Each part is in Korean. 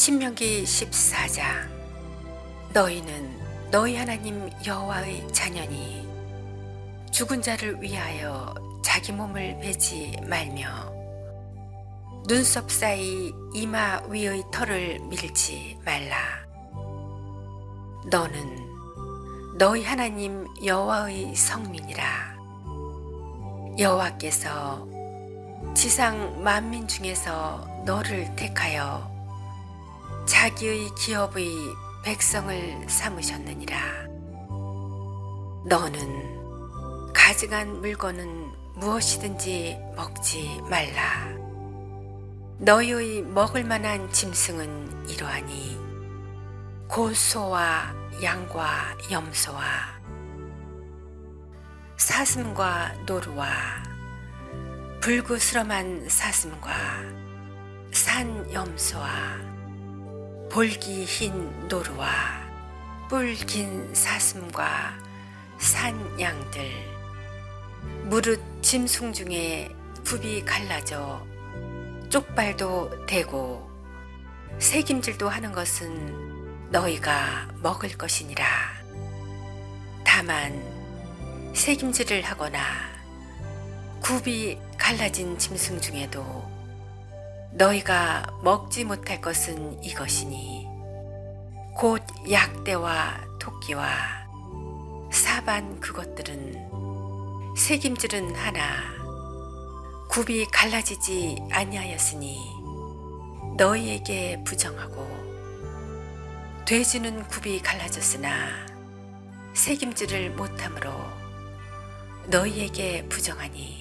신명기 14장 너희는 너희 하나님 여호와의 자녀니 죽은 자를 위하여 자기 몸을 베지 말며 눈썹 사이 이마 위의 털을 밀지 말라. 너는 너희 하나님 여호와의 성민이라. 여호와께서 지상 만민 중에서 너를 택하여 자기의 기업의 백성을 삼으셨느니라. 너는 가증한 물건은 무엇이든지 먹지 말라. 너희의 먹을 만한 짐승은 이러하니 고소와 양과 염소와 사슴과 노루와 불구스럼한 사슴과 산 염소와 볼기 흰 노루와 뿔 긴 사슴과 산 양들 무릇 짐승 중에 굽이 갈라져 쪽발도 되고 새김질도 하는 것은 너희가 먹을 것이니라. 다만 새김질을 하거나 굽이 갈라진 짐승 중에도 너희가 먹지 못할 것은 이것이니 곧 약대와 토끼와 사반 그것들은 새김질은 하나 굽이 갈라지지 아니하였으니 너희에게 부정하고 돼지는 굽이 갈라졌으나 새김질을 못함으로 너희에게 부정하니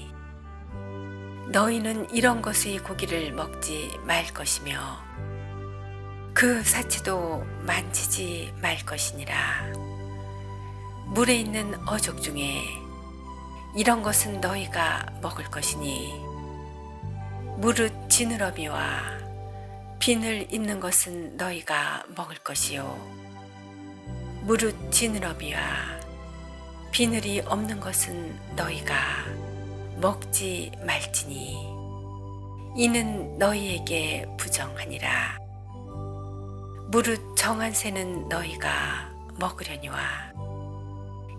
너희는 이런 것의 고기를 먹지 말 것이며 그 사체도 만지지 말 것이니라. 물에 있는 어족 중에 이런 것은 너희가 먹을 것이니 무릇 지느러미와 비늘 있는 것은 너희가 먹을 것이요 무릇 지느러미와 비늘이 없는 것은 너희가 먹지 말지니. 이는 너희에게 부정하니라. 무릇 정한 새는 너희가 먹으려니와.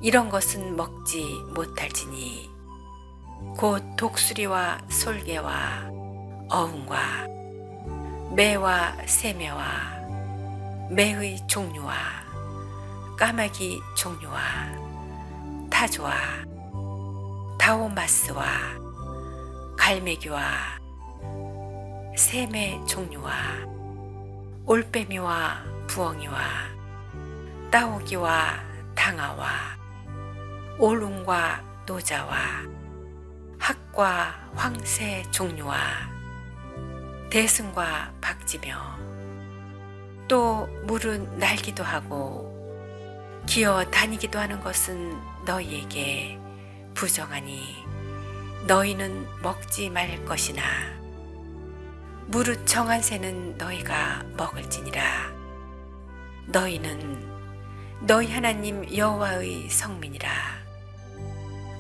이런 것은 먹지 못할지니. 곧 독수리와 솔개와 어흥과 매와 새매와 매의 종류와 까마귀 종류와 타조와 다오마스와 갈매기와 샘의 종류와 올빼미와 부엉이와 따오기와 당아와 올웅과 노자와 학과 황새 종류와 대승과 박지며 또 물은 날기도 하고 기어 다니기도 하는 것은 너희에게 부정하니 너희는 먹지 말 것이나 무릇 정한 새는 너희가 먹을지니라 너희는 너희 하나님 여호와의 성민이라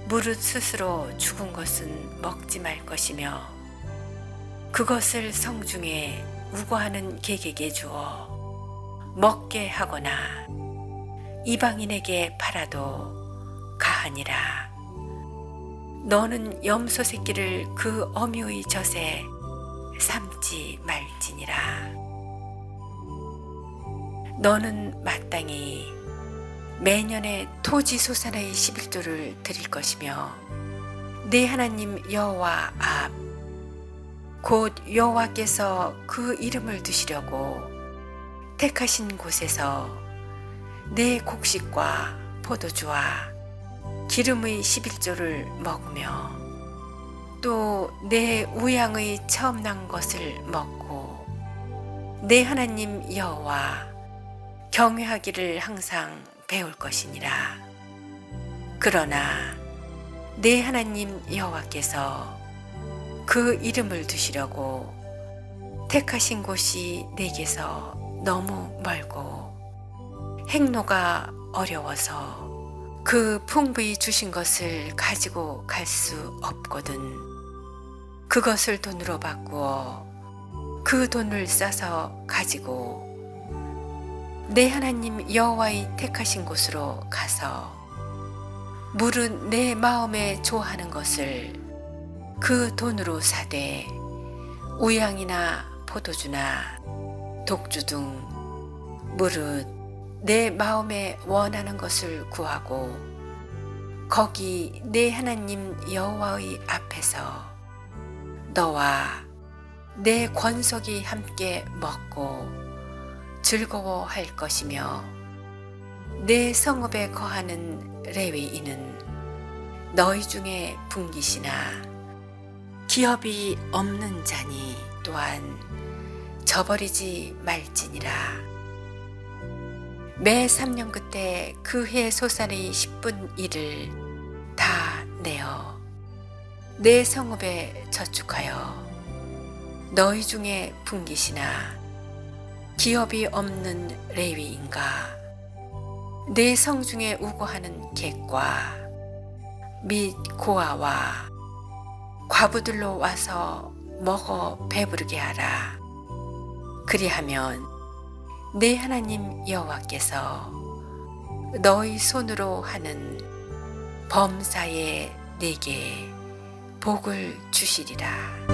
무릇 스스로 죽은 것은 먹지 말 것이며 그것을 성중에 우거하는 개에게 주어 먹게 하거나 이방인에게 팔아도 가하니라. 너는 염소 새끼를 그 어미의 젖에 삼지 말지니라. 너는 마땅히 매년에 토지 소산의 11조를 드릴 것이며 네 하나님 여호와 앞 곧 여호와께서 그 이름을 두시려고 택하신 곳에서 내 곡식과 포도주와 기름의 11조를 먹으며 또 내 우양의 처음 난 것을 먹고 내 하나님 여호와 경외하기를 항상 배울 것이니라. 그러나 내 하나님 여호와께서 그 이름을 두시려고 택하신 곳이 내게서 너무 멀고 행로가 어려워서 그 풍부히 주신 것을 가지고 갈 수 없거든. 그것을 돈으로 바꾸어 그 돈을 싸서 가지고 내 하나님 여호와의 택하신 곳으로 가서 물은 내 마음에 좋아하는 것을 그 돈으로 사되 우양이나 포도주나 독주 등 무릇 내 마음에 원하는 것을 구하고 거기 내 하나님 여호와의 앞에서 너와 내 권속이 함께 먹고 즐거워할 것이며 내 성읍에 거하는 레위인은 너희 중에 분깃이나 기업이 없는 자니 또한 저버리지 말지니라. 매 3년 그때 그 해 소산의 10분 1을 다 내어 내 성읍에 저축하여 너희 중에 분깃이나 기업이 없는 레위인가 내 성 중에 우고하는 객과 및 고아와 과부들로 와서 먹어 배부르게 하라. 그리하면 내 하나님 여호와께서 너희 손으로 하는 범사에 내게 복을 주시리라.